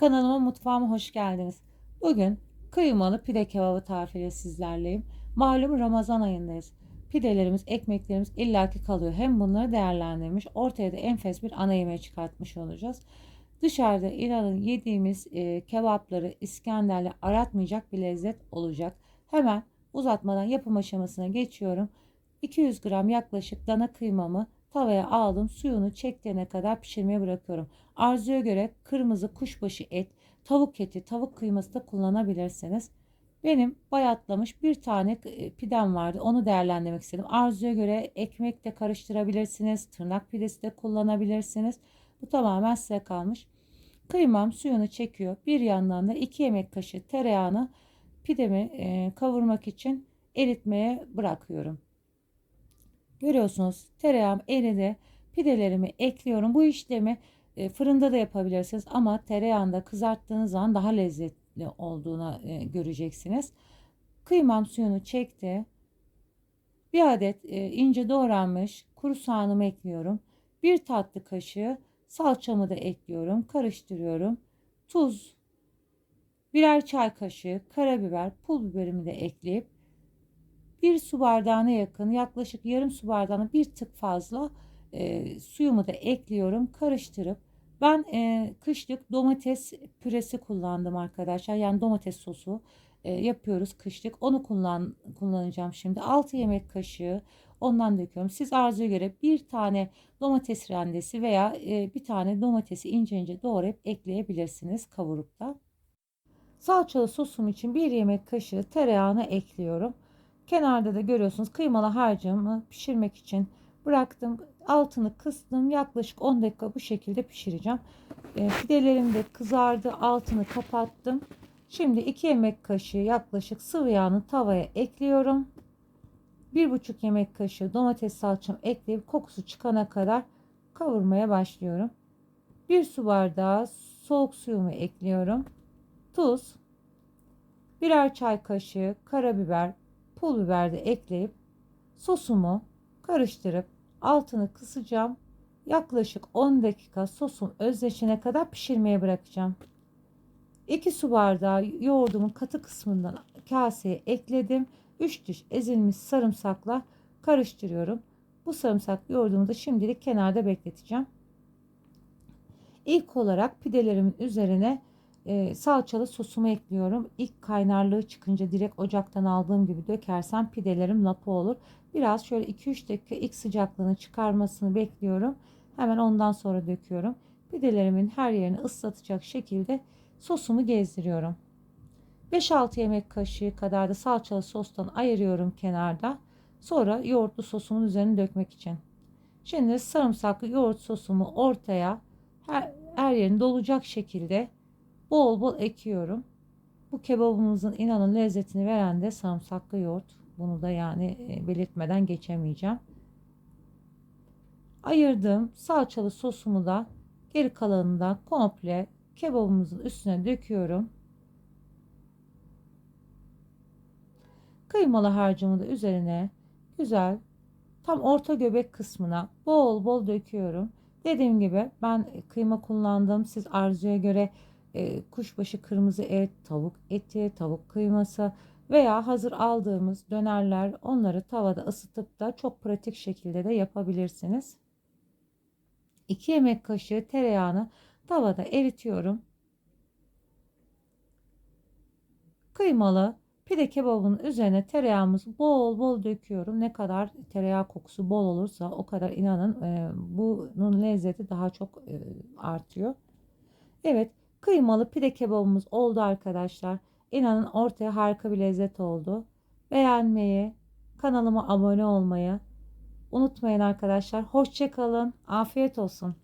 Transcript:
Kanalıma mutfağıma hoş geldiniz. Bugün kıymalı pide kebabı tarifiyle sizlerleyim. Malum Ramazan ayındayız. Pidelerimiz, ekmeklerimiz illaki kalıyor. Hem bunları değerlendirmiş, ortaya da enfes bir ana yemeği çıkartmış olacağız. Dışarıda inanın yediğimiz e, kebapları İskender'le aratmayacak bir lezzet olacak. Hemen uzatmadan yapım aşamasına geçiyorum. 200 gram yaklaşık dana kıymamı tavaya aldım. Suyunu çektiğine kadar pişirmeye bırakıyorum. Arzuya göre kırmızı kuşbaşı et, tavuk eti, tavuk kıyması da kullanabilirsiniz. Benim bayatlamış bir tane e, pidem vardı. Onu değerlendirmek istedim. Arzuya göre ekmek de karıştırabilirsiniz. Tırnak pidesi de kullanabilirsiniz. Bu tamamen size kalmış. Kıymam suyunu çekiyor. Bir yandan da 2 yemek kaşığı tereyağını pidemi e, kavurmak için eritmeye bırakıyorum. Görüyorsunuz tereyağım eridi. Pidelerimi ekliyorum. Bu işlemi e, fırında da yapabilirsiniz ama tereyağında kızarttığınız zaman daha lezzetli olduğunu e, göreceksiniz. Kıymam suyunu çekti. Bir adet e, ince doğranmış kuru soğanımı ekliyorum. Bir tatlı kaşığı salçamı da ekliyorum. Karıştırıyorum. Tuz, birer çay kaşığı karabiber, pul biberimi de ekleyip bir su bardağına yakın yaklaşık yarım su bardağına bir tık fazla e, suyumu da ekliyorum. Karıştırıp ben e, kışlık domates püresi kullandım arkadaşlar. Yani domates sosu e, yapıyoruz kışlık. Onu kullan kullanacağım şimdi. 6 yemek kaşığı ondan döküyorum. Siz arzuya göre bir tane domates rendesi veya e, bir tane domatesi ince ince doğrayıp ekleyebilirsiniz kavurup da. Salçalı sosum için bir yemek kaşığı tereyağını ekliyorum. Kenarda da görüyorsunuz kıymalı harcımı pişirmek için bıraktım. Altını kıstım. Yaklaşık 10 dakika bu şekilde pişireceğim. E, pidelerim de kızardı. Altını kapattım. Şimdi 2 yemek kaşığı yaklaşık sıvı yağını tavaya ekliyorum. 1,5 yemek kaşığı domates salçamı ekleyip kokusu çıkana kadar kavurmaya başlıyorum. 1 su bardağı soğuk suyumu ekliyorum. Tuz, birer çay kaşığı karabiber, pul biber de ekleyip sosumu karıştırıp altını kısacağım. Yaklaşık 10 dakika sosum özleşene kadar pişirmeye bırakacağım. 2 su bardağı yoğurdumun katı kısmından kaseye ekledim. 3 diş ezilmiş sarımsakla karıştırıyorum. Bu sarımsak yoğurdumu da şimdilik kenarda bekleteceğim. İlk olarak pidelerimin üzerine e, salçalı sosumu ekliyorum. İlk kaynarlığı çıkınca direkt ocaktan aldığım gibi dökersem pidelerim lapa olur. Biraz şöyle 2-3 dakika ilk sıcaklığını çıkarmasını bekliyorum. Hemen ondan sonra döküyorum. Pidelerimin her yerini ıslatacak şekilde sosumu gezdiriyorum. 5-6 yemek kaşığı kadar da salçalı sostan ayırıyorum kenarda. Sonra yoğurtlu sosumun üzerine dökmek için. Şimdi sarımsaklı yoğurt sosumu ortaya her, her yerini dolacak şekilde bol bol ekiyorum. Bu kebabımızın inanın lezzetini veren de sarımsaklı yoğurt. Bunu da yani e, belirtmeden geçemeyeceğim. Ayırdığım salçalı sosumu da geri kalanını da komple kebabımızın üstüne döküyorum. Kıymalı harcımı da üzerine güzel tam orta göbek kısmına bol bol döküyorum. Dediğim gibi ben kıyma kullandım. Siz arzuya göre e, kuşbaşı kırmızı et, tavuk eti, tavuk kıyması veya hazır aldığımız dönerler onları tavada ısıtıp da çok pratik şekilde de yapabilirsiniz. 2 yemek kaşığı tereyağını tavada eritiyorum. Kıymalı pide kebabının üzerine tereyağımızı bol bol döküyorum. Ne kadar tereyağı kokusu bol olursa o kadar inanın e, bunun lezzeti daha çok e, artıyor. Evet Kıymalı pide kebabımız oldu arkadaşlar. İnanın ortaya harika bir lezzet oldu. Beğenmeyi, kanalıma abone olmayı unutmayın arkadaşlar. Hoşçakalın. Afiyet olsun.